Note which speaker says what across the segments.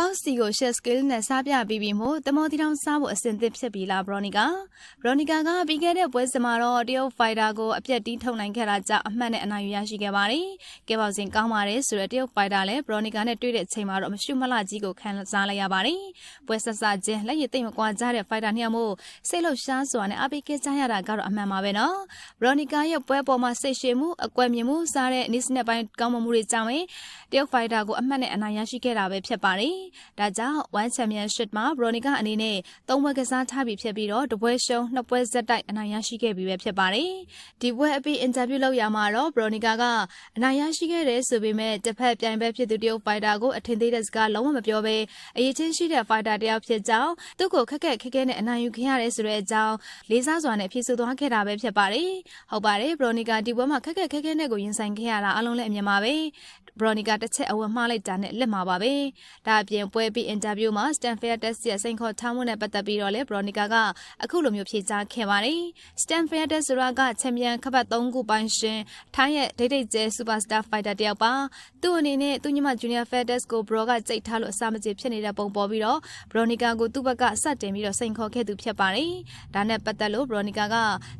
Speaker 1: ပေါက်စီကို share skill နဲ့စားပြပြီးပြီမို့တမောတီတောင်စားဖို့အဆင်သင့်ဖြစ်ပြီလားဘရော်နီကာဘရော်နီကာကပြီးခဲ့တဲ့ပွဲစဉ်မှာတော့တရုတ်ဖိုက်တာကိုအပြက်တီးထုတ်နိုင်ခဲ့တာကြောင့်အမှတ်နဲ့အနိုင်ယူရရှိခဲ့ပါတယ်ကဲပေါစဉ်ကောင်းပါတယ်ဆိုတော့တရုတ်ဖိုက်တာလည်းဘရော်နီကာနဲ့တွေ့တဲ့အချိန်မှာတော့မရှုမလှကြီးကိုခံစားလိုက်ရပါတယ်ပွဲဆက်ဆက်ချင်းလက်ရည်သိမ့်မကွာကြတဲ့ဖိုက်တာနှစ်ယောက်မို့စိတ်လှုပ်ရှားစွာနဲ့အပိခဲ့ကြရတာကတော့အမှန်ပါပဲနော်ဘရော်နီကာရဲ့ပွဲပေါ်မှာစိတ်ရှည်မှုအကွက်မြင်မှုစားတဲ့နိစနဲ့ပိုင်းကောင်းမမှုတွေကြောင့်တရုတ်ဖိုက်တာကိုအမှတ်နဲ့အနိုင်ရရှိခဲ့တာပဲဖြစ်ပါတယ်ဒါကြောင့် One Championship မှာ Veronica အနေနဲ့သုံးပွဲကစားထားပြီးဖြစ်ပြီးတော့တပွဲရှုံးနှစ်ပွဲဇက်တိုက်အနိုင်ရရှိခဲ့ပြီပဲဖြစ်ပါတယ်။ဒီပွဲအပြီး interview လုပ်ရမှာတော့ Veronica ကအနိုင်ရရှိခဲ့တယ်ဆိုပေမဲ့တစ်ဖက်ပြိုင်ဘက်ဖြစ်သူတရုတ် fighter ကိုအထင်သေးတဲ့စကားလုံးဝမပြောဘဲအရေးချင်းရှိတဲ့ fighter တယောက်ဖြစ်ကြောင်းသူ့ကိုခက်ခက်ခဲခဲနဲ့အနိုင်ယူခဲ့ရတယ်ဆိုတဲ့အကြောင်းလေးစားစွာနဲ့ဖြေဆိုသွားခဲ့တာပဲဖြစ်ပါတယ်။ဟုတ်ပါတယ် Veronica ဒီပွဲမှာခက်ခက်ခဲခဲနဲ့ကိုရင်ဆိုင်ခဲ့ရတာအလုံးလည်းအမြင်ပါပဲ။ Veronica တစ်ချက်အဝတ်မှားလိုက်တာနဲ့လက်မှာပါပဲ။ဒါအပြင်ပွဲပြီး interview မှာ Stanford Test ရဲ့စိန်ခေါ်ထားမှုနဲ့ပတ်သက်ပြီးတော့လေ Veronica ကအခုလိုမျိုးဖြေကြားခဲ့ပါတယ်။ Stanford Test ဆိုတာကချန်ပီယံခပတ်၃ခုပိုင်ရှင်ထိုင်းရဲ့ဒိတ်ဒိတ်ကျဲ Superstar Fighter တယောက်ပါ။သူ့အနေနဲ့သူညီမ Junior Fair Test ကို Bro ကကြိတ်ထားလို့အစာမကြေဖြစ်နေတဲ့ပုံပေါ်ပြီးတော့ Veronica ကိုသူ့ဘက်ကစတင်ပြီးတော့စိန်ခေါ်ခဲ့သူဖြစ်ပါတယ်။ဒါနဲ့ပတ်သက်လို့ Veronica က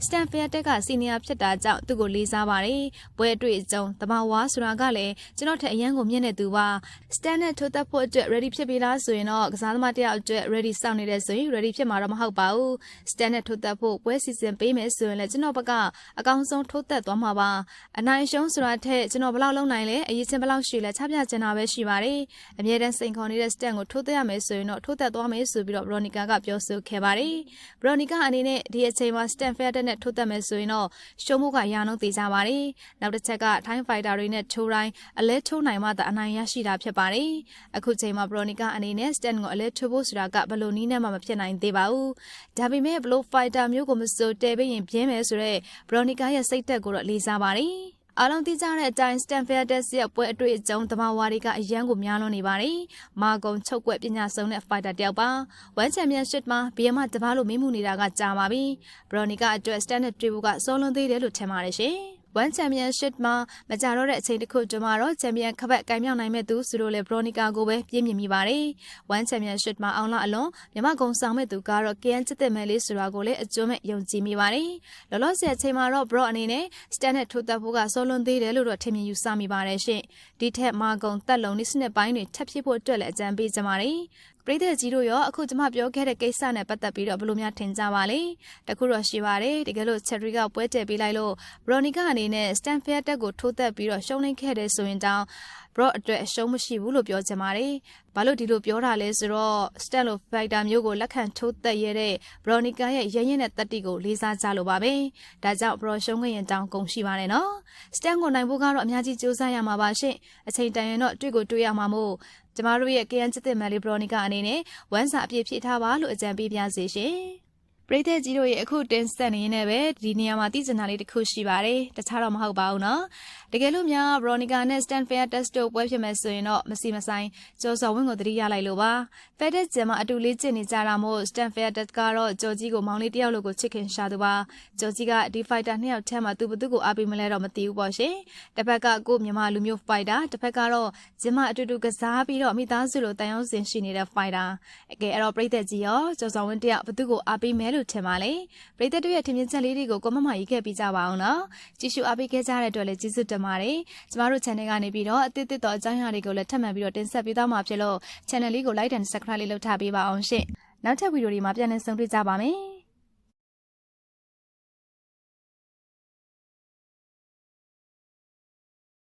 Speaker 1: Stanford Test ကစီနီယာဖြစ်တာကြောင့်သူ့ကိုလေးစားပါတယ်။ပွဲတွေ့အကြုံတမဝါဆိုတာကလည်းကျွန်တော်ထက်အရန်ကိုမြင့်နေသူပါ။ Stand နဲ့ထိုးသက်ဖို့အတွက် ready ဖြစ်ပြီလားဆိုရင်တော့ကစားသမားတယောက်အတွက် ready စောင့်နေတဲ့ဆိုရင် ready ဖြစ်မှာတော့မဟုတ်ပါဘူး stand နဲ့ထိုးသက်ဖို့ပွဲစီစဉ်ပေးမယ်ဆိုရင်လည်းကျွန်တော်ဘက်ကအကောင်းဆုံးထိုးသက်သွားမှာပါအနိုင်ရှုံးဆိုတာထက်ကျွန်တော်ဘယ်လောက်လုံးနိုင်လဲအရေးချင်းဘယ်လောက်ရှိလဲချပြချင်တာပဲရှိပါတယ်အမြဲတမ်းစိန်ခေါ်နေတဲ့ stand ကိုထိုးသက်ရမယ်ဆိုရင်တော့ထိုးသက်သွားမယ်ဆိုပြီးတော့ Veronica ကပြောဆိုခဲ့ပါတယ် Veronica အနေနဲ့ဒီအချိန်မှာ stand fair နဲ့ထိုးသက်မယ်ဆိုရင်တော့ရှုံးမှုကရာနှုန်းသေးကြပါတယ်နောက်တစ်ချက်က Thai fighter တွေနဲ့ထိုးတိုင်းအလဲထိုးနိုင်မှသာအနိုင်ရရှိတာဖြစ်ပါတယ်အခုချိန်မှာ Veronica အနေနဲ့ stand ကိုအလဲထိုးဖို့ဆိုတာကဘယ်လိုနည်းနဲ့မှမဖြစ်နိုင်သေးပါဘူး။ဒါပေမဲ့ဘလို့ဖိုက်တာမျိုးကိုမစိုးတဲပြီးရင်ပြင်းမယ်ဆိုတော့ဘရိုနီကာရဲ့စိတ်သက်ကိုတော့လေးစားပါတယ်။အားလုံးသိကြတဲ့အတိုင်း Stanford Test ရဲ့ပွဲအတွေ့အကြုံသမာဝါတွေကအရန်ကိုများလွန်နေပါတယ်။မာကုံချုပ်ကွက်ပညာဆုံးတဲ့ fighter တယောက်ပါ။ One Championship မှာဘီယမတပါလို့မင်းမှုနေတာကကြာပါပြီ။ဘရိုနီကာအတွက် Standard တွေ့ဖို့ကစောလွန်သေးတယ်လို့ထင်ပါတယ်ရှင်။ One Championship မှာမကြတော့တဲ့အချိန်တစ်ခုတွင်မှာတော့ချန်ပီယံခပတ်ကင်မြောက်နိုင်မဲ့သူဆိုလို့လေဘရိုနီကာကိုပဲပြင်းမြင်မိပါတယ်။ One Championship မှာအောင်လာအလွန်မြမကုံဆောင်မဲ့သူကတော့ KN ချစ်တဲ့မဲလေးဆိုတာကိုလည်းအကျွမ်းမဲ့ယုံကြည်မိပါတယ်။လောလောဆယ်အချိန်မှာတော့ Bro အနေနဲ့ stand နဲ့ထိုးသက်ဖို့ကစောလွန်သေးတယ်လို့တော့ထင်မြင်ယူဆမိပါတယ်ရှင်။ဒီထက်မာကုံတက်လုံနည်းစနစ်ပိုင်းတွေထပ်ဖြစ်ဖို့အတွက်လည်းအကြံပေးကြပါတယ်။ ပရိသတ်ကြီးတို့ရောအခုကျွန်မပြောခဲ့တဲ့ကိစ္စနဲ့ပတ်သက်ပြီးတော့ဘယ်လိုများထင်ကြပါလဲတခုတော့ရှိပါတယ်တကယ်လို့ Cherry ကပွဲတည်ပေးလိုက်လို့ Veronica အနေနဲ့ Stanford တက်ကိုထိုးသက်ပြီးတော့ရှုံးနိမ့်ခဲ့တယ်ဆိုရင်တောင် Bro အတွက်အရှုံးမရှိဘူးလို့ပြောချင်ပါတယ်။ဘာလို့ဒီလိုပြောတာလဲဆိုတော့ Stanlo Fighter မျိုးကိုလက်ခံထိုးသက်ရတဲ့ Veronica ရဲ့ရရင်နဲ့တက်တီကိုလေးစားကြလို့ပါပဲ။ဒါကြောင့် Bro ရှုံးခဲ့ရင်တောင်ကုန်ရှိပါတယ်နော်။ Stan ကိုနိုင်ဖို့ကတော့အများကြီးစူးစမ်းရမှာပါရှင့်။အချိန်တန်ရင်တော့တွေ့ကိုတွေ့ရမှာမို့ကျမတို့ရဲ့ KN ချစ်တဲ့မယ်လီဘရိုနီကာအနေနဲ့ဝမ်းစာအပြည့်ဖြည့်ထားပါလို့အကြံပေးပါစေရှင်။ ပရိသတ်ကြီးတို့ရဲ့အခုတင်ဆက်နေနေပဲဒီနေရာမှာသိချင်တာလေးတစ်ခုရှိပါတယ်တခြားတော့မဟုတ်ပါဘူးเนาะတကယ်လို့များ Veronica နဲ့ Stanford Test တို့ပွဲဖြစ်မယ်ဆိုရင်တော့မစီမဆိုင်ကျော်စော်ဝင်းကိုတတိရလိုက်လို့ပါ Fed ကျမှာအတူလေးကျင့်နေကြတာမို့ Stanford Test ကတော့ကြော်ကြီးကိုမောင်လေးတယောက်လိုကိုချစ်ခင်ရှာသူပါကြော်ကြီးကဒီ fighter နှစ်ယောက်ထဲမှာသူဘသူကိုအားပေးမလဲတော့မသိဘူးပေါ့ရှင်တစ်ဖက်ကကိုမြန်မာလူမျိုး fighter တစ်ဖက်ကတော့ဂျင်မအတူတူကစားပြီးတော့မိသားစုလိုတန်ရုံးစင်ရှိနေတဲ့ fighter အကယ်အဲ့တော့ပရိသတ်ကြီးရောကျော်စော်ဝင်းတယောက်ဘသူကိုအားပေးမယ် ဲလို့ထင်ပါလေပရိသတ်တို့ရဲ့ထင်မြင်ချက်လေးတွေကိုကိုမမရေးခဲ့ပြီးကြပါအောင်နော်ကြည့်ရှုအားပေးခဲ့ကြတဲ့အတွက်လည်းကျေးဇူးတင်ပါတယ်ကျမတို့ channel ကနေပြီးတော့အသစ်သစ်သောအကြောင်းအရာတွေကိုလည်းထပ်မံပြီးတော့တင်ဆက်ပေးသွားမှာဖြစ်လို့ channel လေးကို like and subscribe လေးလုပ်ထားပေးပါအောင်ရှင့်နောက်ထပ်ဗီဒီယိုတွေမှာပြန်လည်ဆုံတွေ့ကြပါမယ်